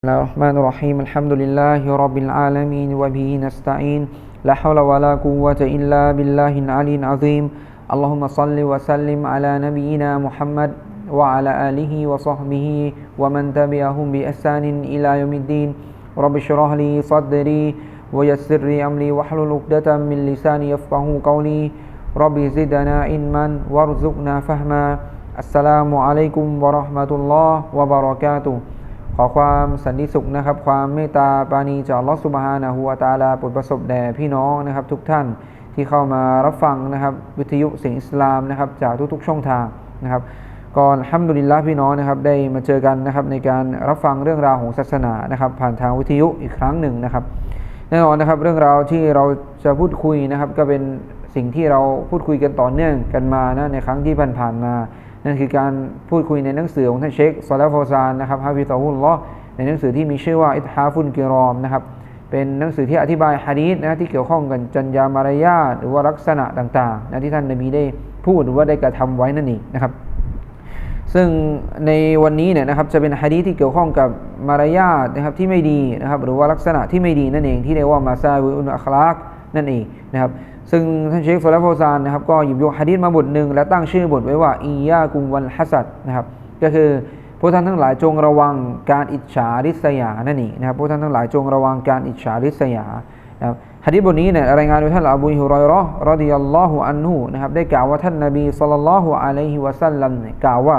بسم الله الرحمن الرحيم. الحمد لله رب العالمين وبه نستعين. لا حول ولا قوة إلا بالله العلي العظيم. اللهم صل وسلم على نبينا محمد وعلى آله وصحبه ومن تبعهم بإحسان إلى يوم الدين. رب اشرح لي صدري ويسر لي أمري واحلل عقدة من لساني يفقه قولي. رب زدنا علما وارزقنا فهما. السلام عليكم ورحمة الله وبركاته. ข อความสันติสุขนะครับ ความเมตตาปาณีจากอัลอสุบฮานะฮูวาตาลาปรดประสบแด่พี่น้องนะครับ ทุกท่านที่เข้ามารับฟังนะครับ วิทยุเสียงอิสลามนะครับ จากทุกๆช่องทางนะครับก่อนฮัมดุลิลละพี่น้องนะครับ ได้มาเจอกันนะครับ ในการรับฟังเรื่องราวของศาสนานะครับ ผ่านทางวิทยุอีกครั้งหนึ่งนะครับ แน่นอนนะครับ เรื่องราวที่เราจะพูดคุยนะครับ ก็เป็นสิ่งที่เราพูดคุยกันต่อเนื่องกันมานะในครั้งที่ผ่านๆมา นั่นคือการพูดคุยในหนังสือของท่านเชคซอลาฟอซานนะครับฮาฟิซาฮุลลอฮ์ในหนังสือที่มีชื่อว่าอิทฮาฟุนกิรอมนะครับเป็นหนังสือที่อธิบายฮะดีษนะที่เกี่ยวข้องกันจัญญามารยาทหรือว่าลักษณะต่างๆนะที่ท่านนบีได้พูดหรือว่าได้กระทำไว้นั่นเองนะครับ ซึ่งในวันนี้เนี่ยนะครับจะเป็นฮะดีษที่เกี่ยวข้องกับมารยาทนะครับที่ไม่ดีนะครับหรือว่าลักษณะที่ไม่ดีนั่นเองที่เรียกว่ามาซาวิอุนอัคลากนั่นเองนะครับ ซึ่งท่านเชคโซลาโฟซานนะครับก็หยิบยกฮะดีษมาบทหนึ่งและตั้งชื่อบทไว้ว่าอียากุมวันฮัสัดนะครับก็คือพวกท่านทั้งหลายจงระวังการอิจฉาริษยานั่นเองนะครับพวกท่านทั้งหลายจงระวังการอิจฉาริษยานะครับฮะดีษบทนี้เนี่ยรายงานโดยท่านอบูฮุรอยราะห์รดิยัลลอฮุอันฮุนะครับได้กล่าวว่าท่านนบีศ็อลลัลลอฮุอะลัยฮิวะซัลลัมเนี่ยกล่าวว่า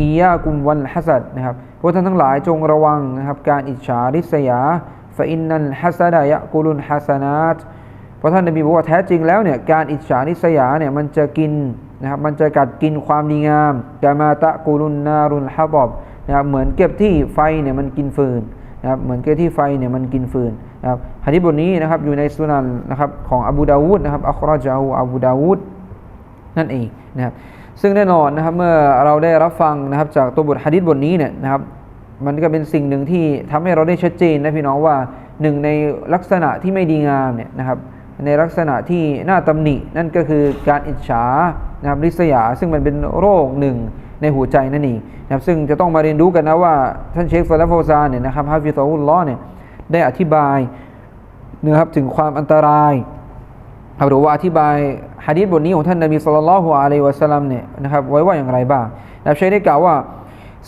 อียากุมวันฮัสัดนะครับพวกท่านทั้งหลายจงระวังนะครับการอิจฉาริษยาฟะอินนัลฮัสดะยะกุลุนฮัสนาต ราะท่านนบีบอกว่าแท้จริงแล้วเนี่ยการอิจฉานิสยาเนี่ยมันจะกินนะครับมันจะกัดกินความดีงามกามาตะกูลุนนารุนฮะบอบนะครับเหมือนเก็บที่ไฟเนี่ยมันกินฟืนนะครับเหมือนเก็บที่ไฟเนี่ยมันกินฟืนนะครับฮะดิบทนี้นะครับอยู่ในสุนันนะครับของอบูดาวูดนะครับอัคราจาฮูอบูดาวูดนั่นเองนะครับซึ่งแน่นอนนะครับเมื่อเราได้รับฟังนะครับจากตัวบทฮะดิษบทนี้เนี่ยนะครับมันก็เป็นสิ่งหนึ่งที่ทำให้เราได้ชัดเจนนะพี่น้องว่าหนึ่งในลักษณะที่ไม่ดีงามเนี่ยนะครับ ในลักษณะที่น่าตำหนิ นั่นก็คือการอิจฉานะครับริษยา ซึ่งมันเป็นโรคหนึ่งในหัวใจนั่นเองนะครับซึ่งจะต้องมาเรียนรู้กันนะว่า ท่านเชคซาลาโฟซาเนี่ยนะครับฮาฟิซาอุลลอเนี่ยได้อธิบายนะครับถึงความอันตรายหรือว่าอธิบายฮะดีษบทนี้ของท่านนบีสุลต่านละฮ์อะลัยวะสัลลัมเนี่ยนะครับไว้ว่าอย่างไรบ้างนะครับใช้ได้กล่าวว่า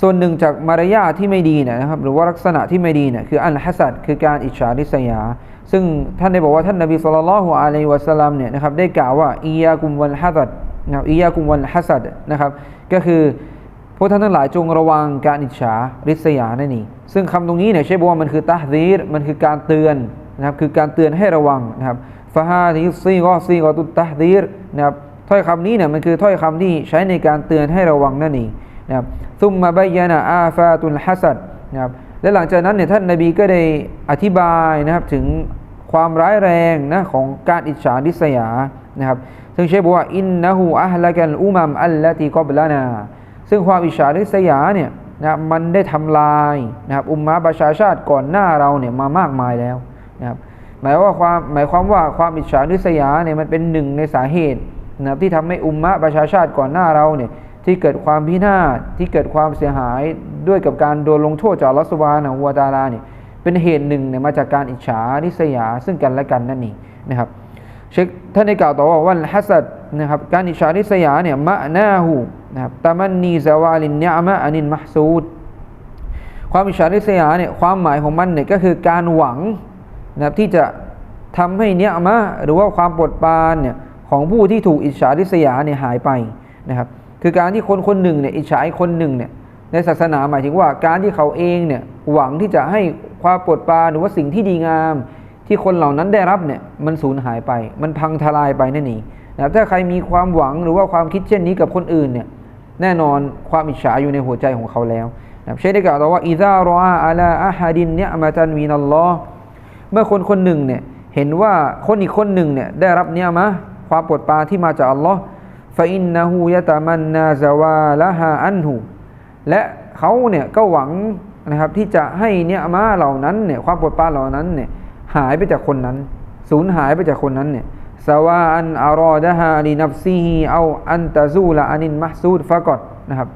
ส่วนหนึ่งจากมารยาที่ไม่ดีเนี่ยนะครับหรือว่าลักษณะที่ไม่ดีเนี่ยคืออันฮัสัดคือการอิจฉาริษยา ซึ่งท่านได้บอกว่าท่านนบีสุลต่านละฮ์อะลัยวะสัลลัมเนี่ยนะครับได้กล่าวว่าอียากุมวันฮัสัดนะครับอียากุมวันฮัสัดนะครับ ก็คือพวกท่านทั้งหลายจงระวังการอิจฉาริษยานั่นเองซึ่งคำตรงนี้เนี่ยใช่บอกว่ามันคือตาฮีรมันคือการเตือนนะครับคือการเตือนให้ระวังนะครับฟาฮาทิซีก็ซีก็ตุตาฮีรนะครับถ้อยคำนี้เนี่ยมันคือถ้อยคำที่ใช้ในการเตือนให้ระวังนั่นเองนะครับซุมมาบยานะอาฟาตุลฮัสัดนะครับและหลังจากนั้นเนี่ยท่านนบีก็ได้อธิบายนะครับถึง ความร้ายแรงนะของการอิจฉาริษยานะครับซึ่งเชฟบอกว่าอินนะฮูอัลละกันอุมัมอัลละตีกอบลานาซึ่งความอิจฉาริษยาเนี่ยนะมันได้ทำลายนะครับอุมมะประชาชาติก่อนหน้าเราเนี่ยมามากมายแล้วนะครับหมายว่าความหมายความว่าความอิจฉาริษยาเนี่ยมันเป็นหนึ่งในสาเหตุนะครับที่ทำให้อุมมะประชาชาติก่อนหน้าเราเนี่ยที่เกิดความพินาศที่เกิดความเสียหายด้วยกับการโดนลงโทษจากลอสวานะวตาลาเนี่ย เป็นเหตุหนึ่งเนี่ยมาจากการอิจฉาริษยาซึ่งกันและกันนั่นเองนะครับเชคท่านได้กล่าวต่อว่าวันฮัสัดนะครับการอิจฉาริษยาเนี่ยมะนาหูนะครับตามันนีซาวาลินเนามะอานินมะซูดความอิจฉาริษยาเนี่ยความหมายของมันเนี่ยก็คือการหวังนะครับที่จะทำให้เนี้ยมะหรือว่าความปวดปานเนี่ยของผู้ที่ถูกอิจฉาริษยาเนี่ยหายไปนะครับคือการที่คนคนหนึ่งเนี่ยอิจฉาคนหนึ่งเนี่ยในศาสนาหมายถึงว่าการที่เขาเองเนี่ยหวังที่จะให้ ความปวดปานหรือว่าสิ่งที่ดีงาม ที่คนเหล่านั้นได้รับเนี่ยมันสูญหายไป มันพังทลายไปนั่นเองนะถ้าใครมีความหวังหรือว่าความคิดเช่นนี้กับคนอื่นเนี่ยแน่นอนความอิจฉาอยู่ในหัวใจของเขาแล้วนะใช้ได้กล่าวต่อว่าอิซารออาลาอะฮัดินเนี่ยมาตันวีนัลลอฮ์เมื่อคนคนหนึ่งเนี่ยเห็นว่าคนอีกคนหนึ่งเนี่ยได้รับเนี่ยมะความปวดปานที่มาจากอัลลอฮ์ฟาอินนะฮูยะตามันนาซาวาละฮาอันหูและเขาเนี่ยก็หวัง นะครับที่จะให้เนี่ยมาเหล่านั้นเนี่ยความปวดปานเหล่านั้นเนี่ยหายไปจากคนนั้น สูญหายไปจากคนนั้นเนี่ยสวาอันอารอดะฮาลีนับซีฮีเอาอันตะซูละอานินมะซูดฟะกอดนะครับ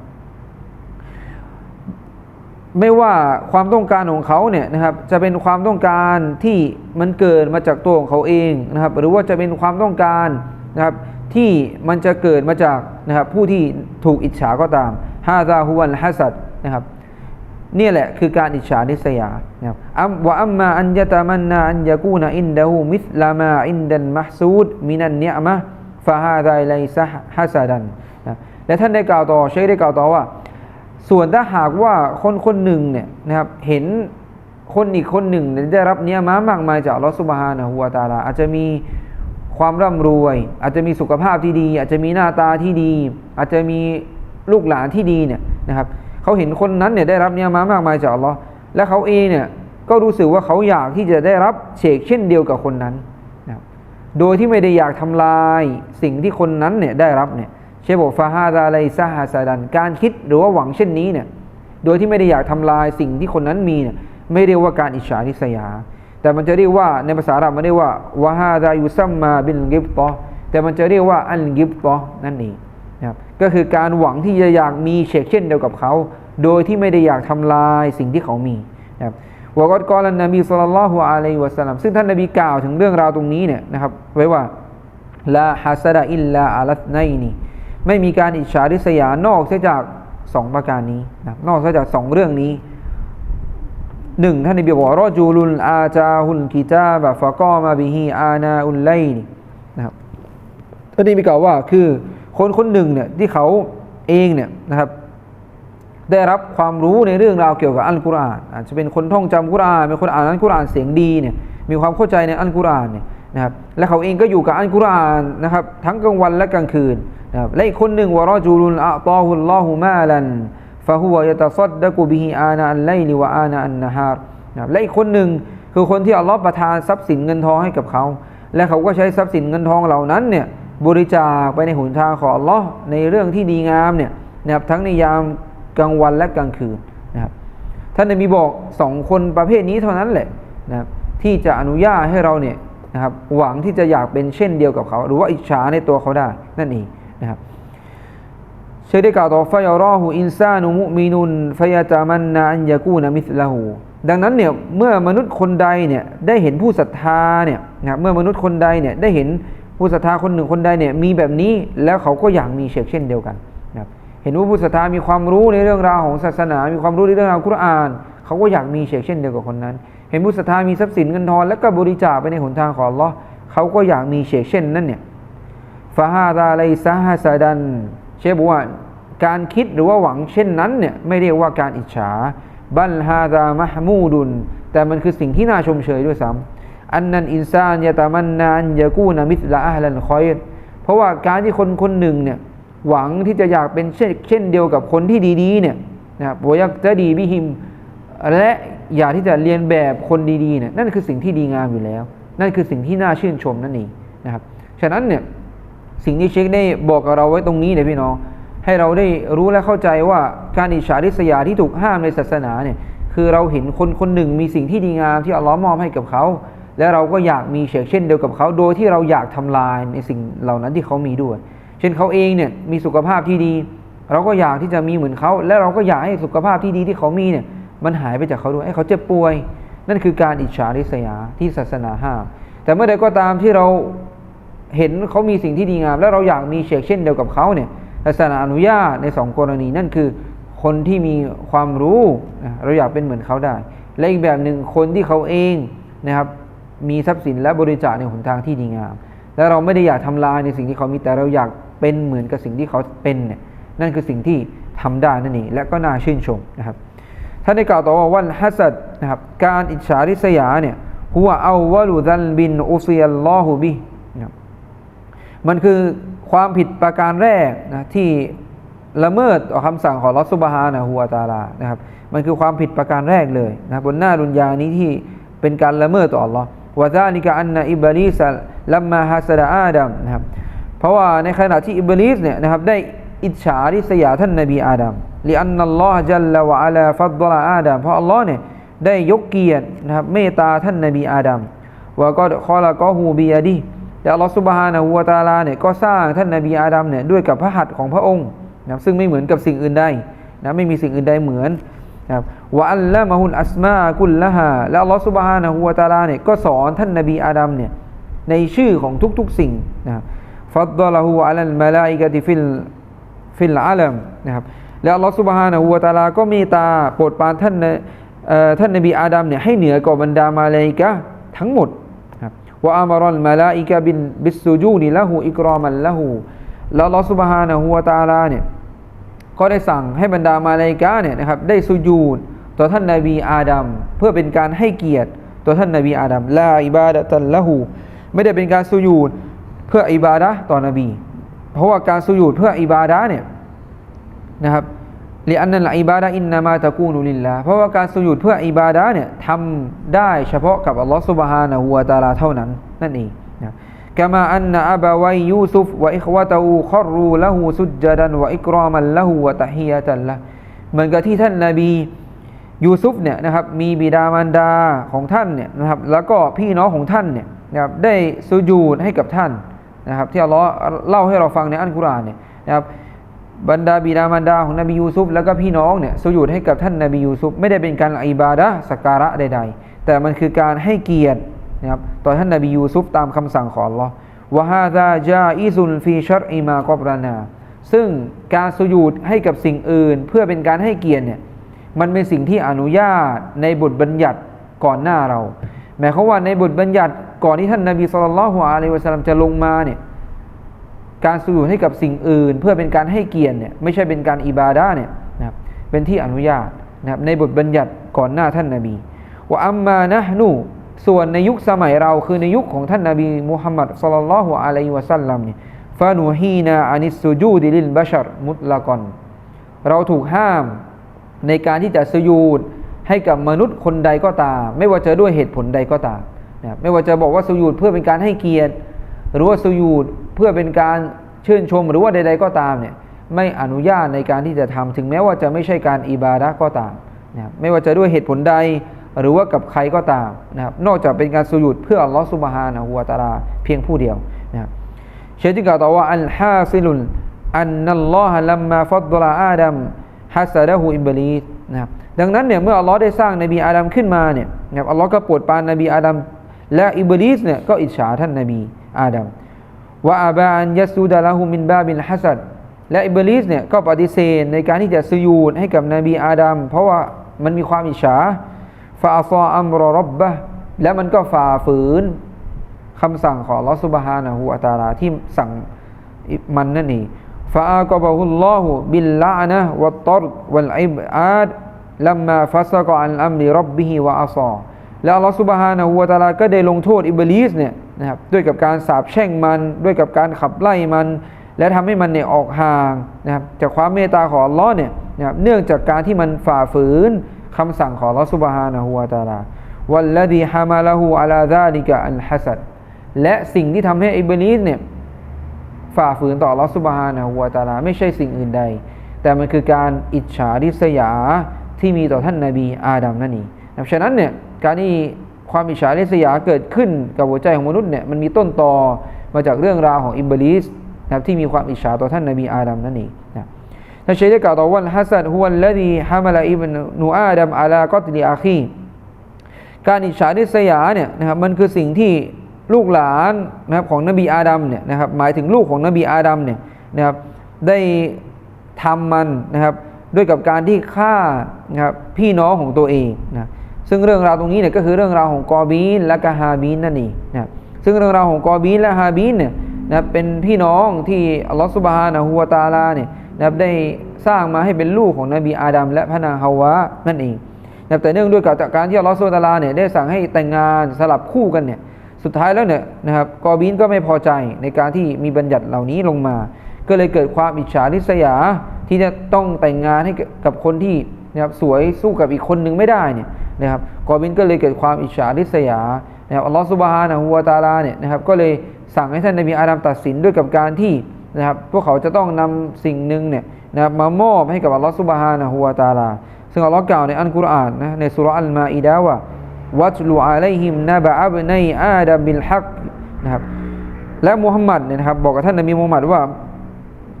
ไม่ว่าความต้องการของเขาเนี่ยนะครับจะเป็นความต้องการที่มันเกิดมาจากตัวของเขาเองนะครับหรือว่าจะเป็นความต้องการนะครับที่มันจะเกิดมาจากนะครับผู้ที่ถูกอิจฉาก็ตามฮาซาฮุวันฮัสัดนะครับ นี่แหละคือการอิจฉาริษยานะครับอัมวะอัมมาอันยะตามันนาอันยะกูนอินดะฮูมิสลามาอินดันมะซูดมินันเนียมะฟาฮาไดไลซะฮัสดันนะและท่านได้กล่าวต่อเชคได้กล่าวต่อว่า ส่วนถ้าหากว่าคนคนหนึ่งเนี่ยนะครับเห็นคนอีกคนหนึ่งเนี่ยได้รับเนี้ยมามากมายจากลอสุบฮานะฮูวตาลาอาจจะมีความร่ำรวย อาจจะมีสุขภาพที่ดี อาจจะมีหน้าตาที่ดี อาจจะมีลูกหลานที่ดีเนี่ยนะครับ เขาเห็นคนนั้นเนี่ยได้รับเนี้ยมามากมายจากอัลลอฮ์และเขาเองเนี่ยก็รู้สึกว่าเขาอยากที่จะได้รับเชกเช่นเดียวกับคนนั้นนะโดยที่ไม่ได้อยากทำลายสิ่งที่คนนั้นเนี่ยได้รับเนี่ยเชฟบอกฟาฮาดาไลซาฮาซาดันการคิดหรือว่าหวังเช่นนี้เนี่ยโดยที่ไม่ได้อยากทำลายสิ่งที่คนนั้นมีเนี่ยไม่เรียกว่าการอิจฉาริษยา แต่มันจะเรียกว่าในภาษาอาหรับมันเรียกว่าวะฮาดายุซัมมาบินกิบตอแต่มันจะเรียกว่าอันกิบตอนั่นเอง ก็คือการหวังที่จะอยากมีเชกเช่นเดียวกับเขา โดยที่ไม่ได้อยากทำลายสิ่งที่เขามีนะครับวกอดกอลันนบีสุลต่านละฮุอะลัยฮิวะสัลลัมซึ่งท่านนบีกล่าวถึงเรื่องราวตรงนี้เนี่ยนะครับไว้ว่าลาฮัสดะอิลลาอัลไนนีไม่มีการอิจฉาริษยานอกเสียจากสองประการนี้นะนอกเสียจากสองเรื่องนี้หนึ่งท่านนบีบอกว่ารอจูลุลอาจาฮุลกิตาบะฟะกอมาบิฮีอานาอุลไลนีนะครับท่านนบีกล่าวว่าคือ คนคนหนึ่งเนี่ยที่เขาเองเนี่ยนะครับได้รับความรู้ในเรื่องราวเกี่ยวกับอัลกุรอานอาจจะเป็นคนท่องจำกุรอานเป็นคนอ่านอัลกุรอานเสียงดีเนี่ยมีความเข้าใจในอัลกุรอานเนี่ยนะครับและเขาเองก็อยู่กับอัลกุรอานนะครับทั้งกลางวันและกลางคืนนะครับและอีกคนหนึ่งวะรอจูลุนอะตอฮุลลอฮุมาลันฟะฮุวะยะตะซัดดะกุบิฮิอานาอัลไลลิวะอานาอันนะฮารนะครับและอีกคนหนึ่งคือคนที่อัลลอฮ์ประทานทรัพย์สินเงินทองให้กับเขา และเขาก็ใช้ทรัพย์สินเงินทองเหล่านั้นเนี่ย บริจาคไปในหนทางของอัลลอฮ์ในเรื่องที่ดีงามเนี่ยนะครับทั้งในยามกลางวันและกลางคืนนะครับท่านนบีบอกสองคนประเภทนี้เท่านั้นแหละนะครับที่จะอนุญาตให้เราเนี่ยนะครับหวังที่จะอยากเป็นเช่นเดียวกับเขา หรือว่าอิจฉาในตัวเขาได้นั่นเองนะครับเชได้กล่าวต่อฟายารอหูอินซานุมุมินุนฟยาตามันนาอันยากูนามิสลาหูดังนั้นเนี่ยเมื่อมนุษย์คนใดเนี่ยได้เห็นผู้ศรัทธาเนี่ยนะครับเมื่อมนุษย์คนใดเนี่ยได้เห็น ผู้ศรัทธาคนหนึ่งคนใดเนี่ยมีแบบนี้แล้วเขาก็อยากมีเชกเช่นเดียวกันนะครับเห็นว่าผู้ศรัทธามีความรู้ในเรื่องราวของศาสนา มีความรู้ในเรื่องราวกุราน เขาก็อยากมีเชกเช่นเดียวกับคนนั้น เห็นผู้ศรัทธามีทรัพย์สินเงินทองแล้วก็บริจาคไปในหนทางของลอเขาก็อยากมีเชกเช่นนั้นเนี่ยฟาฮาดาไลซาฮาซาดัน เชบอว่าการคิดหรือว่าหวังเช่นนั้นเนี่ยไม่เรียกว่าการอิจฉาบัลฮาดามะฮมูดุนแต่มันคือสิ่งที่น่าชมเชยด้วยซ้ำ อันนั้นอินซานยะตามันนานยะกูนามิสละอัลลันคอยเพราะว่าการที่คนคนหนึ่งเนี่ยหวังที่จะอยากเป็นเช่นเช่นเดียวกับคนที่ดีๆเนี่ยนะครับบยักจะดีบิหิม และอยากที่จะเรียนแบบคนดีๆเนี่ยนั่นคือสิ่งที่ดีงามอยู่แล้ว นั่นคือสิ่งที่น่าชื่นชมนั่นเองนะครับฉะนั้นเนี่ยสิ่งที่เชคได้บอกกับเราไว้ตรงนี้เนี่ยพี่น้องให้เราได้รู้และเข้าใจว่าการอิจฉาริษยาที่ถูกห้ามในศาสนาเนี่ยคือเราเห็นคนคนหนึ่งมีสิ่งที่ดีงามที่อัลลอฮ์มอบให้กับเขา และเราก็อยากมีเชกเช่นเดียวกับเขาโดยที่เราอยากทำลายในสิ่งเหล่านั้นที่เขามีด้วย เช่นเขาเองเนี่ยมีสุขภาพที่ดี เราก็อยากที่จะมีเหมือนเขา และเราก็อยากให้สุขภาพที่ดีที่เขามีเนี่ยมันหายไปจากเขาด้วยให้เขาเจ็บป่วย นั่นคือการอิจฉาริษยาที่ศาสนาห้ามแต่เมื่อใดก็ตามที่เราเห็นเขามีสิ่งที่ดีงาม แล้วเราอยากมีเชกเช่นเดียวกับเขาเนี่ยศาสนาอนุญาตในสองกรณีนั่นคือคนที่มีความรู้เราอยากเป็นเหมือนเขาได้ และอีกแบบหนึ่งคนที่เขาเองนะครับ มีทรัพย์สินและบริจาคในหนทางที่ดีงาม และเราไม่ได้อยากทำลายในสิ่งที่เขามีแต่เราอยากเป็นเหมือนกับสิ่งที่เขาเป็นเนี่ยนั่นคือสิ่งที่ทำได้นั่นเองและก็น่าชื่นชมนะครับท่านได้กล่าวต่อว่าวันฮัสัดนะครับการอิจฉาริษยาเนี่ยหัวเอาวะลุดันบินอุซียัลลอฮุบินะครับมันคือความผิดประการแรกนะที่ละเมิดต่อคำสั่งของลอสุบฮานะฮัวตาลานะครับมันคือความผิดประการแรกเลยนะบนหน้าดุนยานี้ที่เป็นการละเมิดต่ออัลลอฮ์ วะซาลิกะอันนะอิบลีสลัมมาฮัสดะอาดัมนะครับเพราะว่าในขณะที่อิบลีสเนี่ยนะครับได้อิจฉาริษยาท่านนบีอาดัมลิอันนัลลอฮ์จัลละวะอะลาฟัดดลาอาดัมเพราะอัลลอฮ์เนี่ยได้ยกเกียรตินะครับเมตตาท่านนบีอาดัมว่าก็คอละก็ฮูบียดีแต่อัลลอฮฺสุบฮานะฮูวาตาลาเนี่ยก็สร้างท่านนบีอาดัมเนี่ยด้วยกับพระหัตถ์ของพระองค์นะซึ่งไม่เหมือนกับสิ่งอื่นใดนะไม่มีสิ่งอื่นใดเหมือน ครับวะอัลละมะฮุลอัสมากุลละฮาและอัลลอฮฺสุบฮานะฮูวะตาลาเนี่ยก็สอนท่านนบีอาดัมเนี่ยในชื่อของทุกๆสิ่งนะครับฟัดดละฮูอัลลมาลาอิกะติฟิลฟิลอาลัมนะครับแล้วอัลลอฮฺสุบฮานะฮูวะตาลาก็มีตาโปรดปานท่านท่านนบีอาดัมเนี่ยให้เหนือกว่าบรรดามาลาอิกะทั้งหมดครับว่าอามารอนมาลาอิกะบินบิสซูจูนีละหูอิกรอมันละหูแล้วอัลลอฮฺสุบฮานะฮูวะตาลาเนี่ย ก็ได้สั่งให้บรรดามาลาอิกะเนี่ยนะครับได้สุญูดต่อท่านนาบีอาดัมเพื่อเป็นการให้เกียรติต่อท่านนาบีอาดัมลาอิบาดะตันละหูไม่ได้เป็นการสุญูดเพื่ออิบาดะต่อนบี เพราะว่าการสุญูดเพื่ออิบาดะเนี่ยนะครับเลีอันนั้นละอิบาดะอินนามาตะกูนุลิลลาเพราะว่าการสุญูดเพื่ออิบาดะเนี่ยทำได้เฉพาะกับอัลลอฮฺสุบฮานะฮูวะตาลาเท่านั้นนั่นเอง นะกามาอันนะอับวัยยูซุฟวะอิควะตะอูคอรูละหูสุจดันวะอิกรามันละหูวะตะฮียะตันละเหมือนกับที่ท่านนาบียูซุฟเนี่ยนะครับมีบิดามารดาของท่านเนี่ยนะครับแล้วก็พี่น้องของท่านเนี่ยนะครับได้สุญูดให้กับท่านนะครับที่อัลลอฮ์เล่าให้เราฟังในอัลกุรอานเนี่ยนะครับบรรดาบิดามารดาของนบียูซุฟแล้วก็พี่น้องเนี่ยสุญูดให้กับท่านนบียูซุฟไม่ได้เป็นการอิบาดะสักการะใด ๆ แต่มันคือการให้เกียรติ นะครับต่อท่านนบียูซุฟตามคำสั่งของอัลลอฮ์วะฮาซาจาอิซุนฟีชัรอิมากอบรานา ซึ่งการสุญูดให้กับสิ่งอื่น เพื่อเป็นการให้เกียรติเนี่ยมันเป็นสิ่งที่อนุญาตในบทบัญญัติก่อนหน้าเรา หมายความว่าในบทบัญญัติก่อนที่ท่านนาบีสุลต่านละฮ์อะลัยวะสัลลัมจะลงมาเนี่ยการสุญูดให้กับสิ่งอื่น เพื่อเป็นการให้เกียรติเนี่ยไม่ใช่เป็นการอิบาดาเนี่ยนะครับเป็นที่อนุญาตนะครับในบทบัญญัติก่อนหน้าท่านนาบีว่าอัมมานะนู ส่วนในยุคสมัยเราคือในยุคของท่านนบีมุฮัมมัดสุลลัลลอฮุอะลัยฮิวะสัลลัมเนี่ยฟานูฮีนาอานิสซูจูดิลิลบัชรมุตละกอนเราถูกห้ามในการที่จะสยูดให้กับมนุษย์คนใดก็ตาม ไม่ว่าจะด้วยเหตุผลใดก็ตามนะไม่ว่าจะบอกว่าสยูดเพื่อเป็นการให้เกียรติ หรือว่าสยูดเพื่อเป็นการชื่นชมหรือว่าใด ๆก็ตามเนี่ยไม่อนุญาตในการที่จะทำถึงแม้ว่าจะไม่ใช่การอิบาดะก็ตามนะไม่ว่าจะด้วยเหตุผลใด หรือว่ากับใครก็ตามนะครับนอกจากเป็นการสุยุดเพื่ออัลลอฮฺสุบฮานะฮูวาตาลาเพียงผู้เดียวนะครับเชจึงกล่าวต่อว่าอัลฮาซิลุนอันนัลลอฮะลัมมาฟัดลาอาดัมฮัสซาดะฮูอิบลีสนะครับดังนั้นเนี่ยเมื่ออัลลอฮ์ได้สร้างนบีอาดัมขึ้นมาเนี่ยนะครับอัลลอฮ์ก็โปรดปานนบีอาดัมและอิบลีสเนี่ยก็อิจฉาท่านนบีอาดัมว่าอาบานยัสูดะละฮูมินบาบินฮัสัดและอิบลีสเนี่ยก็ปฏิเสธในการที่จะสุยูดให้กับนบีอาดัมเพราะว่ามันมีความอิจฉา ฟาซออัมรอรับบะและมันก็ฝ่าฝืนคำสั่งของลอสุบฮานะฮูอัตาลาที่สั่งมันนั่นเองฟาอักบะฮุลลอฮุบิลลานะวัตตรวัลอิบอาดลัมมาฟัสกอันอัมริรับบิฮิวะอัซอแล้วลอสุบฮานะฮูวะตาลาก็ได้ลงโทษอิบลีสเนี่ยนะครับด้วยกับการสาบแช่งมันด้วยกับการขับไล่มัน และทำให้มันเนี่ยออกห่างนะครับจากความเมตตาของลอเนี่ยนะครับเนื่องจากการที่มันฝ่าฝืน คำสั่งของลอสุบฮานะฮูวะตาลาวัลลดีฮามาละฮูอัลาซาลิกะอัลฮัสัดและสิ่งที่ทำให้อิบลีสเนี่ยฝ่าฝืนต่อลอสุบฮานะฮูวะตาลาไม่ใช่สิ่งอื่นใด แต่มันคือการอิจฉาริษยาที่มีต่อท่านนาบีอาดัมนั่นเองนะฉะนั้นเนี่ยการที่ความอิจฉาริษยาเกิดขึ้นกับหัวใจของมนุษย์เนี่ยมันมีต้นตอมาจากเรื่องราวของอิบลิสนะครับที่มีความอิจฉาต่อท่านนาบีอาดัมนั่นเองนะท่ นเชได้กล่าวต่อว่าฮัสซัดฮุวัลลดีฮามาลาอิบนูอาดัมอาลากอตลีอาคีการอิจฉาริษยาเนี่ยนะครับมันคือสิ่งที่ลูกหลานนะครับของนบีอาดัมเนี่ยนะครับหมายถึงลูกของนบีอาดัมเนี่ยนะครับได้ทำมันนะครับด้วยกับการที่ฆ่านะครับพี่น้องของตัวเองนะซึ่งเรื่องราวตรงนี้เนี่ยก็คือเรื่องราวของกอบีนและกาฮาบีนนั่นเองนะซึ่งเรื่องราวของกอบีนและฮาบีนเนี่ยนะเป็นพี่น้องที่อัลลอฮฺสุบฮานะฮูวาตาลาเนี่ย นะได้สร้างมาให้เป็นลูกของนบีอาดัมและพระนางฮาวะนั่นเองนะแต่เนื่องด้วยกับการที่อัลลอฮฺสุบฮาตาลาเนี่ยได้สั่งให้แต่งงานสลับคู่กันเนี่ยสุดท้ายแล้วเนี่ยนะครับกอบีนก็ไม่พอใจในการที่มีบัญญัติเหล่านี้ลงมา ก็เลยเกิดความอิจฉาริษยาที่จะต้องแต่งงานให้กับคนที่นะครับสวยสู้กับอีกคนหนึ่งไม่ได้เนี่ยนะครับกอบินก็เลยเกิดความอิจฉาริษยานะครับอัลลอฮฺสุบฮานะฮูวาตาลาเนี่ยนะครับก็เลยสั่งให้ท่านนบีอาดัมตัดสินด้วยกับการที่ นะครับพวกเขาจะต้องนำสิ่งหนึ่งเนี่ยนะครับมามอบให้กับอัลลอฮฺสุบฮานะฮูวาตาลา ซึ่งอัลลอฮ์กล่าวในอัลกุรอานนะในสุรอัลมาอิดะว่าวัตลูอะลัยฮิมนะบะอับในอาดัมบิลฮักนะครับและมุฮัมหมัดเนี่ยนะครับบอกกับท่านนบีมุฮัมหมัดว่า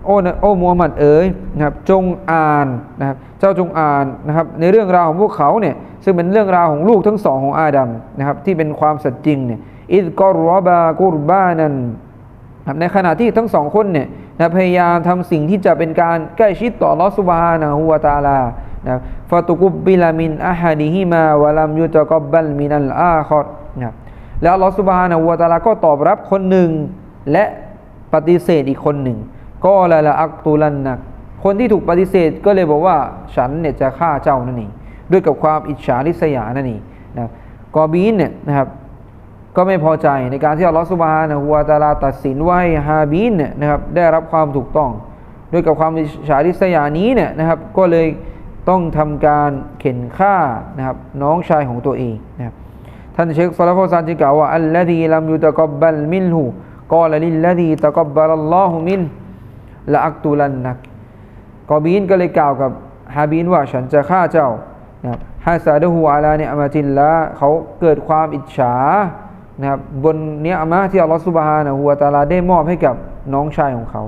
โอ้นะโอ้มูฮัมหมัดเอ๋ยนะครับจงอ่านนะครับเจ้าจงอ่านนะครับในเรื่องราวของพวกเขาเนี่ยซึ่งเป็นเรื่องราวของลูกทั้งสองของอาดัมนะครับที่เป็นความสัตย์จริงเนี่ยอิดกอรบากุรบานัน ในขณะที่ทั้งสองคนเนี่ยนะพยายามทำสิ่งที่จะเป็นการใกล้ชิดต่อลอสุบฮานะฮูวาตาลานะฟาตุกุบบิลามินอะฮัดิฮิมาวะลัมยุตะกบบัลมินัลอาคอรนะแล้วลอสุบฮานะฮูวาตาลาก็ตอบรับคนหนึ่ง และปฏิเสธอีกคนหนึ่งก็ละละอักตุลันนักคนที่ถูกปฏิเสธก็เลยบอกว่าฉันเนี่ยจะฆ่าเจ้านั่นเองด้วยกับความอิจฉาริษยานั่นเองนะกอบีนเนี่ยนะครับ ก็ไม่พอใจในการที่อัลลอฮฺสุบฮานะฮูวาตาลาตัดสินว่าให้ฮาบีนเนี่ยนะครับได้รับความถูกต้อง ด้วยกับความอิจฉาริษยานี้เนี่ยนะครับ ก็เลยต้องทำการเข็นฆ่านะครับน้องชายของตัวเองนะครับท่านเชคซอลาฟอซานจึงกล่าวว่าอัลลอฮีลัมยุตะกบบัลมินหูกอลลิลลดีตะกับบัลลอฮุมินละอักตุลันนักกอบีนก็เลยกล่าวกับฮาบีนว่าฉันจะฆ่าเจ้านะครับฮาซาดะฮูอาลาเนอมาตินละเขาเกิดความอิจฉา นะครับบนเนี้ยมะที่อัลลอฮฺสุบฮานะฮูวาตาลาได้มอบให้กับน้องชายของเขา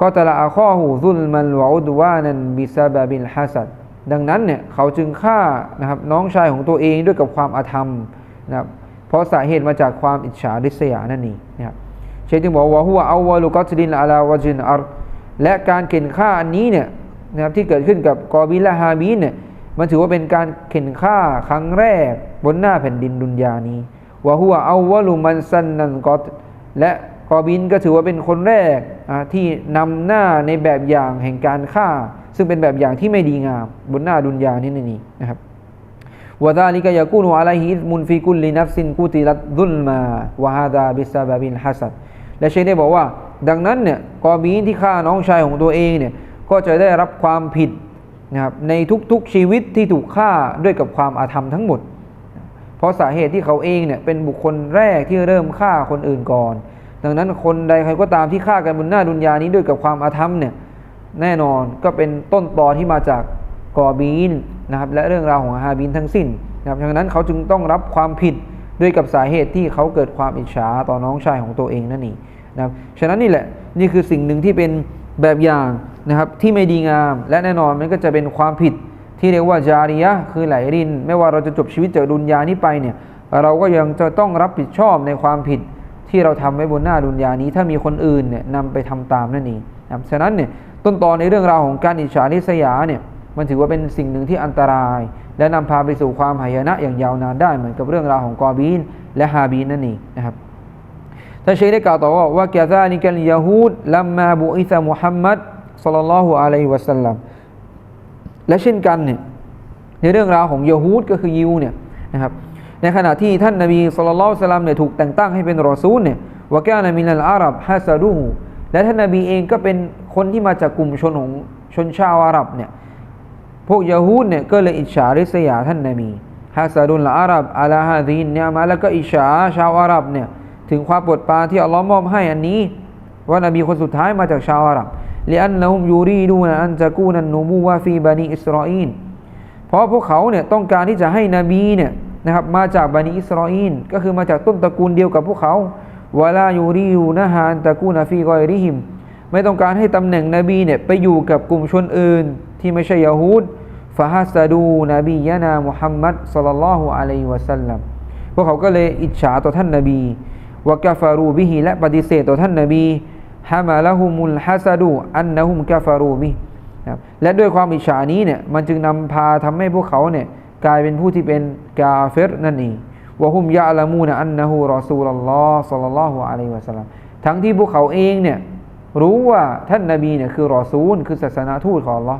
ก็ตะละอาข้อหูซุลมันวะอุดวานันบิซาบะบิลฮัสัดดังนั้นเนี่ยเขาจึงฆ่านะครับน้องชายของตัวเองด้วยกับความอาธรรมนะครับเพราะสาเหตุมาจากความอิจฉาริษยานั่นเองนะครับเชคจึงบอกว่าหัวเอาวาลุกัตดินอาลาวจินอัรและการเข็นฆ่าอันนี้เนี่ยนะครับที่เกิดขึ้นกับกอบิลและฮาบีนเนี่ยมันถือว่าเป็นการเข็นฆ่าครั้งแรกบนหน้าแผ่นดินดุนยานี้ วะหัวเอาวาลุมันซันนันกอตและกอบินก็ถือว่าเป็นคนแรกที่นำหน้าในแบบอย่างแห่งการฆ่า ซึ่งเป็นแบบอย่างที่ไม่ดีงาม บนหน้าดุนยานี่นี่นะครับวะดาลิกยากูนอะลัยฮิอิมุนฟิกุลลินัฟซินกุติลัดดุลมาวะฮาดาบิซาบะบินฮัสัดและเชคได้บอกว่า ดังนั้นเนี่ยกอบีนที่ฆ่าน้องชายของตัวเองเนี่ยก็จะได้รับความผิดนะครับในทุกๆชีวิตที่ถูกฆ่าด้วยกับความอาธรรมทั้งหมด เพราะสาเหตุที่เขาเองเนี่ยเป็นบุคคลแรกที่เริ่มฆ่าคนอื่นก่อน ดังนั้นคนใดใครก็ตามที่ฆ่ากันบนหน้าดุนยานี้ด้วยกับความอาธรรมเนี่ยแน่นอนก็เป็นต้นตอที่มาจากกอบีนนะครับและเรื่องราวของฮาบีนทั้งสิ้นนะครับดังนั้นเขาจึงต้องรับความผิดด้วยกับสาเหตุที่เขาเกิดความอิจฉาต่อน้องชายของตัวเองนั่นเองนะครับฉะนั้นนี่แหละนี่คือสิ่งหนึ่งที่เป็นแบบอย่างนะครับที่ไม่ดีงาม และแน่นอนมันก็จะเป็นความผิด ที่เรียกว่าจาริยะคือไหลริน ไม่ว่าเราจะจบชีวิตจากดุนยานี้ไปเนี่ยเราก็ยังจะต้องรับผิดชอบในความผิดที่เราทำไว้บนหน้าดุนยานี้ ถ้ามีคนอื่นเนี่ยนำไปทำตามนั่นเองนะครับฉะนั้นเนี่ยต้นตอนในเรื่องราวของการอิจฉาริษยาเนี่ยมันถือว่าเป็นสิ่งหนึ่งที่อันตราย และนำพาไปสู่ความหายนะอย่างยาวนานได้เหมือนกับเรื่องราวของกอบีนและฮาบีนนั่นเองนะครับท่านเชคได้กล่าวต่อว่าว่าแกซานิกัลยาฮูดลัมมาบุอิซามุฮัมมัดสัลลัลลอฮุอะลัยฮิวะสัลลัม และเช่นกันเนี่ยในเรื่องราวของยาฮูดก็คือยิวเนี่ยนะครับในขณะที่ท่านนบีสุลต่านสลัมเนี่ยถูกแต่งตั้งให้เป็นรอซูลเนี่ยวะกานามินัลอาหรับฮะซาดูและท่านนบีเองก็เป็นคนที่มาจากกลุ่มชนของชนชาวอาหรับเนี่ยพวกยาฮูดเนี่ยก็เลยอิจฉาริษยาท่านนบีฮะซาดุลอาหรับอาลาฮาดีนเนี่ยมาแล้วก็อิจฉาชาวอาหรับเนี่ยถึงความปวดปานที่อัลลอฮ์มอบให้อันนี้ ว่านบีคนสุดท้ายมาจากชาวอาหรับ เลียนนะฮุมยูรีดูนอันจะกูนันนูมูวาฟีบานีอิสราเอลเพราะพวกเขาเนี่ยต้องการที่จะให้นบีเนี่ยนะครับมาจากบันิอิสราเอลก็คือมาจากต้นตระกูลเดียวกับพวกเขาวาลายูรียูนะฮานตะกูนาฟีกอยริหิม ไม่ต้องการให้ตำแหน่งนบีเนี่ยไปอยู่กับกลุ่มชนอื่น ที่ไม่ใช่ยาฮูดฟาฮัสดูนบียะนามุฮัมมัดสัลลัลลอฮุอะลัยฮิวะสัลลัมพวกเขาก็เลยอิจฉาต่อท่านนบีวะกาฟารูบิฮิและปฏิเสธต่อท่านนบี ฮามาละฮุมุลฮัสดูอันนะฮุมกาฟารูบิและด้วยความอิจฉานี้เนี่ยมันจึงนำพาทำให้พวกเขาเนี่ยกลายเป็นผู้ที่เป็นกาเฟรนั่นเองวะฮุมยะละมูนอันนะฮูรอซูลลอฮ์สัลลัลลอฮุอะลัยฮิวะสัลลัมทั้งที่พวกเขาเองเนี่ยรู้ว่าท่านนบีเนี่ยคือรอซูล คือศาสนาทูตของ Allah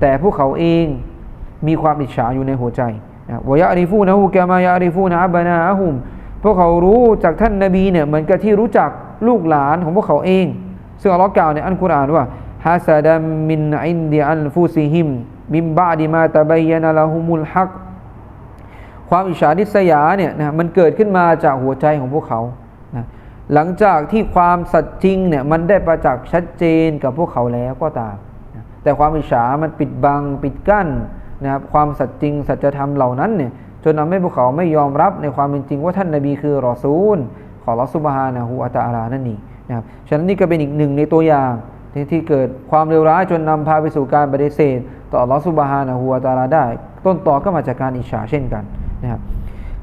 แต่พวกเขาเองมีความอิจฉาอยู่ในหัวใจวะยะริฟูนะฮูกามายะริฟูนะอับนาอะฮุมพวกเขารู้จากท่านนบีเนี่ยเหมือนกับที่รู้จักลูกหลานของพวกเขาเอง ซึ่งอัลลอฮ์กล่าวในอัลกุรอานว่าฮาซาดัมมินอินดิอัลฟูซิฮิมมิมบาดิมาตะบัยนะละฮุมุลฮักความอิจฉาริษยาเนี่ยนะมันเกิดขึ้นมาจากหัวใจของพวกเขานะหลังจากที่ความสัตย์จริงเนี่ยมันได้ประจักษ์ชัดเจนกับพวกเขาแล้วก็ตามนะแต่ความอิจฉามันปิดบังปิดกั้นนะครับความสัตย์จริงสัจธรรมเหล่านั้นเนี่ยจนทาให้พวกเขาไม่ยอมรับในความเป็นจริงว่าท่านนาบีคือรอซูล ของลอสุบฮานะฮูอัตาลานั่นเอง นะครับฉะนั้นนี่ก็เป็นอีกหนึ่งในตัวอย่างที่ที่เกิดความเลวร้ายจนนำพาไปสู่การปฏิเสธ ต่อลอสุบฮานะฮัวตาลาได้ ต้นต่อก็มาจากการอิจฉาเช่นกันนะครับ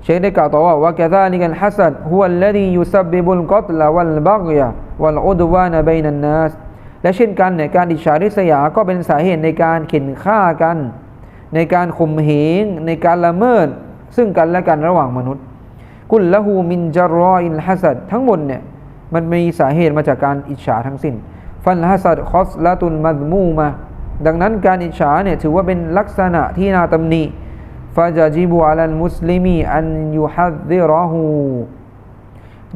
เชคได้กล่าวต่อว่าว่าแกซาลิกันฮัสัดฮุวัลลดียุซับบิบุลกัตละวัลบักยะวัลอุดวานะบนันนัสและเช่นกันเนี่ยการอิจฉาริษยาก็เป็นสาเหตุในการเข็นฆ่ากัน ในการข่มเหงในการละเมิดซึ่งกันและกันระหว่างมนุษย์ กุลละหูมินจารออินฮัสัดทั้งหมดเนี่ย มันมีสาเหตุมาจากการอิจฉาทั้งสิ้น ฟันฮัสัดคอสละตุนมัดมูมา ดังนั้นการอิจฉาเนี่ยถือว่าเป็นลักษณะที่น่าตำหนิฟาจาจิบุอัลันมุสลิมีอันยูฮัดดิรอฮู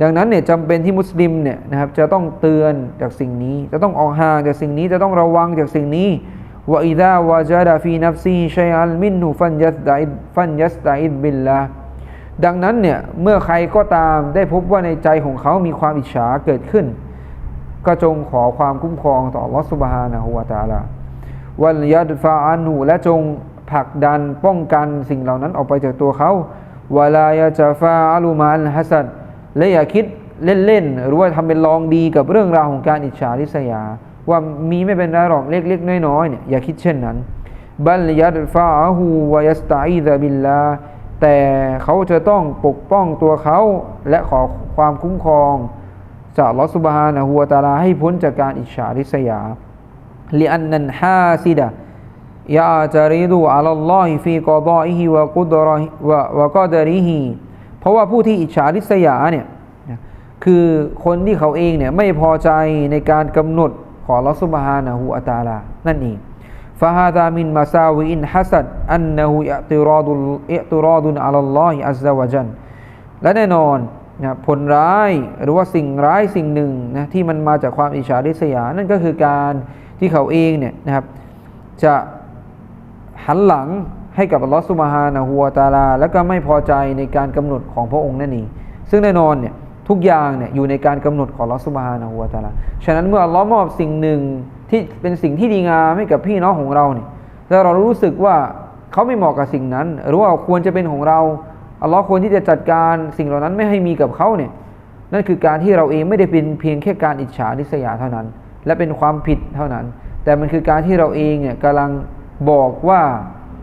ดังนั้นเนี่ยจำเป็นที่มุสลิมเนี่ยนะครับจะต้องเตือนจากสิ่งนี้ จะต้องออกห่างจากสิ่งนี้จะต้องระวังจากสิ่งนี้ว่าอิดาวาจาดาฟีนัฟซีชัยอัลมินหูฟันยัสตาอิดฟันยัสตาอิดบิลลา ดังนั้นเนี่ยเมื่อใครก็ตามได้พบว่าในใจของเขามีความอิจฉาเกิดขึ้น ก็จงขอความคุ้มครองต่อลอสุบฮานะฮุวาตาลาวันยัดฟาอานูและจงผลักดันป้องกันสิ่งเหล่านั้นออกไปจากตัวเขาวลายาจาฟาอาลูมาอัลฮัสัดและอย่าคิดเล่นๆหรือว่าทำเป็นลองดีกับเรื่องราวของการอิจฉาริษยา ว่ามีไม่เป็นไรหรอกเล็กๆน้อยๆเนี่ยอย่าคิดเช่นนั้นบัลยัดฟาอาหูวยัสตาอิดะบิลลา แต่เขาจะต้องปกป้องตัวเขาและขอความคุ้มครอง จากลอสุบฮานะฮัวตาลาให้พ้นจากการอิจฉาริษยาลิอันนันฮาซิดะยาจาริดูอัลลอฮิฟีกอดออิฮิวะกุดรอวะวะกอดริฮิเพราะว่าผู้ที่อิจฉาริษยาเนี่ยคือคนที่เขาเองเนี่ยไม่พอใจในการกำหนดของลอสุบฮานะฮูอัตาลา นั่นเอง ฟาฮาดามินมาซาวิอินฮัสัดอันนะฮูอิติรอดุลอิตรอดุนอัลลอฮิอัลลอฮฺวะจันและแน่นอนนะผลร้ายหรือว่าสิ่งร้ายสิ่งหนึ่งนะที่มันมาจากความอิจฉาริษยา นั่นก็คือการที่เขาเองเนี่ยนะครับจะหันหลังให้กับอัลลอฮฺสุบฮานะฮูวตาลา แล้วก็ไม่พอใจในการกำหนดของพระองค์นั่นเองซึ่งแน่นอนเนี่ย ทุกอย่างเนี่ยอยู่ในการกำหนดของลอสุบฮานะฮูวาตาลาฉะนั้นเมื่ออัลลอฮ์มอบสิ่งหนึ่งที่เป็นสิ่งที่ดีงามให้กับพี่น้องของเราเนี่ยแล้วเรารู้สึกว่าเขาไม่เหมาะกับสิ่งนั้น หรือว่าควรจะเป็นของเราอัลลอฮ์ควรที่จะจัดการสิ่งเหล่านั้นไม่ให้มีกับเขาเนี่ยนั่นคือการที่เราเองไม่ได้เป็นเพียงแค่การอิจฉาริษยาเท่านั้น และเป็นความผิดเท่านั้น แต่มันคือการที่เราเองเนี่ยกำลังบอกว่า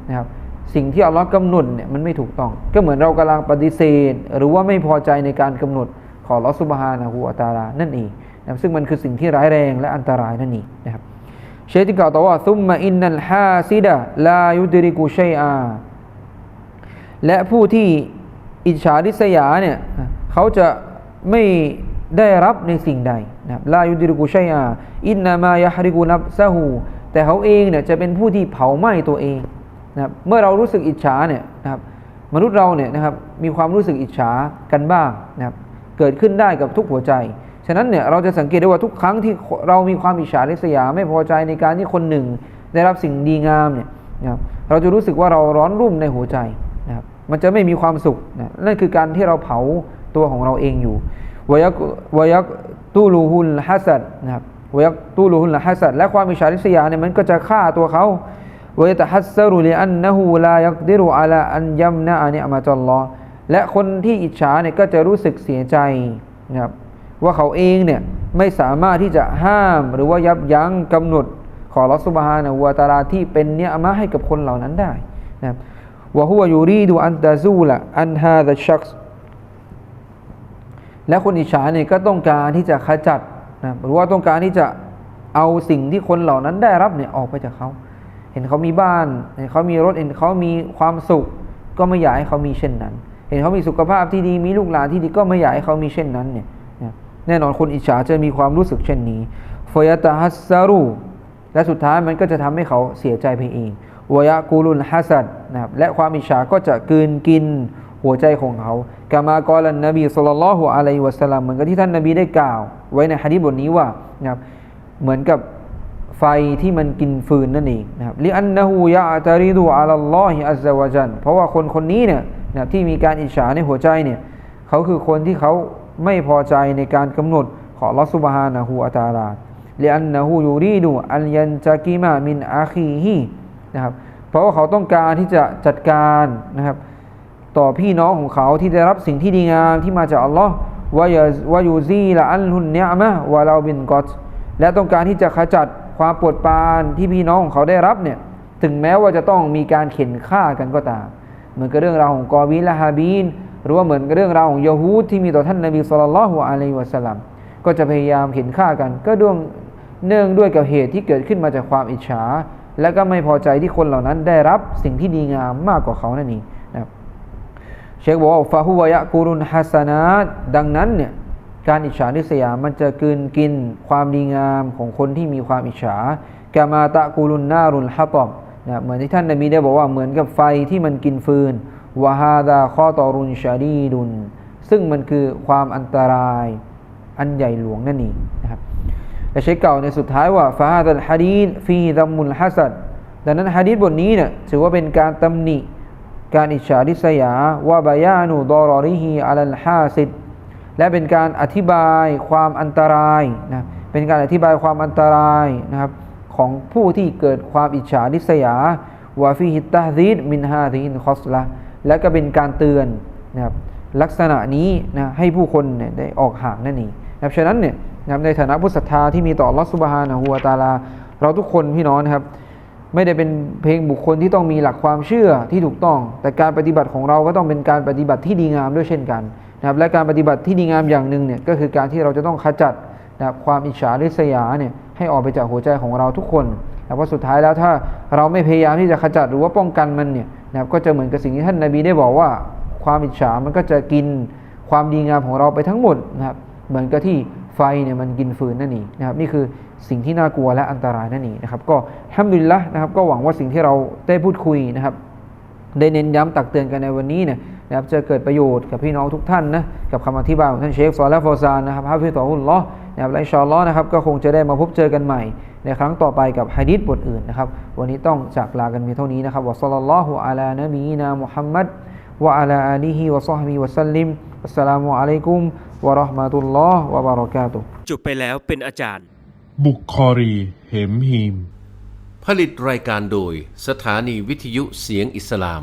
นะครับสิ่งที่อัลลอฮ์กำหนดเนี่ยมันไม่ถูกต้อง ก็เหมือนเรากำลังปฏิเสธ หรือว่าไม่พอใจในการกำหนด ของลอสุบฮานะฮูอัตาลานั่นเองนะซึ่งมันคือสิ่งที่ร้ายแรงและอันตรายนั่นเองนะครับเชคที่กล่าวต่อว่าซุมมาอินนัลฮาซิดะลายุดริกุชัยอาและผู้ที่อิจฉาริษยาเนี่ยเขาจะไม่ได้รับในสิ่งใดนะครับลายุดิรุกุชัยอาอินนามายะฮริกุนับซะฮูแต่เขาเองเนี่ยจะเป็นผู้ที่เผาไหม้ตัวเองนะครับเมื่อเรารู้สึกอิจฉาเนี่ยนะครับมนุษย์เราเนี่ยนะครับมีความรู้สึกอิจฉากันบ้างนะครับ เกิดขึ้นได้กับทุกหัวใจ ฉะนั้นเนี่ยเราจะสังเกตได้ว่าทุกครั้งที่เรามีความอิจฉาริษยาไม่พอใจในการที่คนหนึ่ง ได้รับสิ่งดีงามเนี่ยนะครับเราจะรู้สึกว่าเราร้อนรุ่มในหัวใจนะครับมันจะไม่มีความสุขนะนั่นคือการที่เราเผาตัวของเราเองอยู่วยักวยักตูลูฮุลฮัสัดนะครับวยักตูลูฮุลฮัสัดและความอิจฉาริษยาเนี่ยมันก็จะฆ่าตัวเขาวยตฮัสซรุลิอันนะฮูลายักดิรุอัลาอันยัมนะอันอัมาจัลลอฮ์ และคนที่อิจฉาเนี่ยก็จะรู้สึกเสียใจนะครับว่าเขาเองเนี่ยไม่สามารถที่จะห้ามหรือว่ายับยั้งกำหนดของลอสุบฮานะวะตาลาที่เป็นเนียมะให้กับคนเหล่านั้นได้นะครับวะฮุวยูรีดูอันตาซูละอันฮาดะชักและคนอิจฉาเนี่ยก็ต้องการที่จะขจัดนะหรือว่าต้องการที่จะเอาสิ่งที่คนเหล่านั้นได้รับเนี่ยออกไปจากเขา เห็นเขามีบ้านเห็นเขามีรถเห็นเขามีความสุข ก็ไม่อยากให้เขามีเช่นนั้น เห็นเขามีสุขภาพที่ดีมีลูกหลานที่ดีก็ไม่อยากให้เขามีเช่นนั้นเนี่ยแน่นอนคนอิจฉาจะมีความรู้สึกเช่นนี้ฟยตาฮัสซารูและสุดท้ายมันก็จะทำให้เขาเสียใจไปเองวยะกูลุนฮัสัดนะครับและความอิจฉาก็จะกืนกินหัวใจของเขากามากอลันนบีสุลต่านละฮ์อะลัยวะสลัมเหมือนกับที่ท่านนบีได้กล่าว ไว้ในฮะดีบทนี้ว่านะครับเหมือนกับไฟที่มันกินฟืนนั่นเองนะครับลิอันนะฮูยะตาริดูอัลลอฮิอัลลอฮฺวะจันเพราะว่าคนคนนี้เนี่ย นะที่มีการอิจฉาในหัวใจเนี่ยเขาคือคนที่เขาไม่พอใจในการกำหนดของลอสุบฮานะฮูอัตาลาเลอันนะฮูยูรีดูอัลยันจากิมามินอาคีฮีนะครับเพราะว่าเขาต้องการที่จะจัดการนะครับต่อพี่น้องของเขาที่ได้รับสิ่งที่ดีงามที่มาจากอัลลอฮ์วายายูซีละอัลฮุนเนียมะวะลาบินกอตและต้องการที่จะขจัดความปวดปานที่พี่น้องของเขาได้รับเนี่ยถึงแม้ว่าจะต้องมีการเข็นฆ่ากันก็ตาม เหมือนกับเรื่องราวของกอบีและฮาบีนหรือว่าเหมือนกับเรื่องราวของยะฮูดที่มีต่อท่านนบีสุลต่านละฮ์อะลัยวะสัลลัมก็จะพยายามเข็นฆ่ากัน ก็ด้วยเนื่องด้วยกับเหตุที่เกิดขึ้นมาจากความอิจฉา และก็ไม่พอใจที่คนเหล่านั้นได้รับสิ่งที่ดีงามมากกว่าเขานั่นเองนะครับเชคบอกว่าฟาฮุวะยะกูรุนฮัสนาดังนั้นเนี่ยการอิจฉาริษยามันจะกินกินความดีงามของคนที่มีความอิจฉากามาตะกูรุนนารุนฮัตอบ นะเหมือนที่ท่านนบีได้บอกว่าเหมือนกับไฟที่มันกินฟืนวะฮาดาข้อตอรุนชาดีดุนซึ่งมันคือความอันตรายอันใหญ่หลวงนั่นเองนะครับและเชคเก่าในสุดท้ายว่าฟาฮาดัลฮะดีดฟีดัมมุลฮัสัดดังนั้นฮะดีดบทนี้เนี่ยถือว่าเป็นการตำหนิการอิจฉาริษยาว่าบายานูดอรอริฮีอัลลฮาซิดและเป็นการอธิบายความอันตรายนะเป็นการอธิบายความอันตรายนะครับ ของผู้ที่เกิดความอิจฉาริษยาวาฟิฮิตตาซีดมินฮาดินคอสละและก็เป็นการเตือนนะครับลักษณะนี้นะให้ผู้คนเนี่ยได้ออกห่างนั่นเองนะครับฉะนั้นเนี่ยนะครับในฐานะผู้ศรัทธาที่มีต่อลอสุบฮานะฮูวตาลา เราทุกคนพี่น้องนะครับ ไม่ได้เป็นเพลงบุคคลที่ต้องมีหลักความเชื่อที่ถูกต้อง แต่การปฏิบัติของเราก็ต้องเป็นการปฏิบัติที่ดีงามด้วยเช่นกันนะครับและการปฏิบัติที่ดีงามอย่างหนึ่งเนี่ยก็คือการที่เราจะต้องขจัด นะความอิจฉาริษยาเนี่ยให้ออกไปจากหัวใจของเราทุกคนแต่ว่าสุดท้ายแล้วถ้าเราไม่พยายามที่จะขจัดหรือว่าป้องกันมันเนี่ยนะก็จะเหมือนกับสิ่งที่ท่านนาบีได้บอกว่า ความอิจฉามันก็จะกินความดีงามของเราไปทั้งหมดนะครับเหมือนกับที่ไฟเนี่ยมันกินฟืนนั่นเองนะครับนี่คือสิ่งที่น่ากลัวและอันตรายนั่นเองนะครับก็ฮัมดุลละนะครับก็หวังว่าสิ่งที่เราได้พูดคุยนะครับได้เน้นย้ำตักเตือนกันในวันนี้เนี่ย นะครับจะเกิดประโยชน์กับพี่น้องทุกท่านนะกับคำอธิบายของท่านเชคซอลและฟอซานนะครับฮะฟิตอฮุลลอฮ์นะครับและอินชาอัลลอฮ์นะครับก็คงจะได้มาพบเจอกันใหม่ ในครั้งต่อไปกับฮะดีษบทอื่นนะครับวันนี้ต้องจากลากันเพียงเท่านี้นะครับวะซัลลัลลอฮุอะลานบีนามุฮัมมัดวะอะลาอาลีฮิวะซอฮบิวะซัลลิมอัสสลามุอะลัยกุมวะเราะห์มะตุลลอฮ์วะบารอกาตุฮ์จบไปแล้วเป็นอาจารย์ บุคคอรี เหมฮีม ผลิตรายการโดยสถานีวิทยุเสียงอิสลาม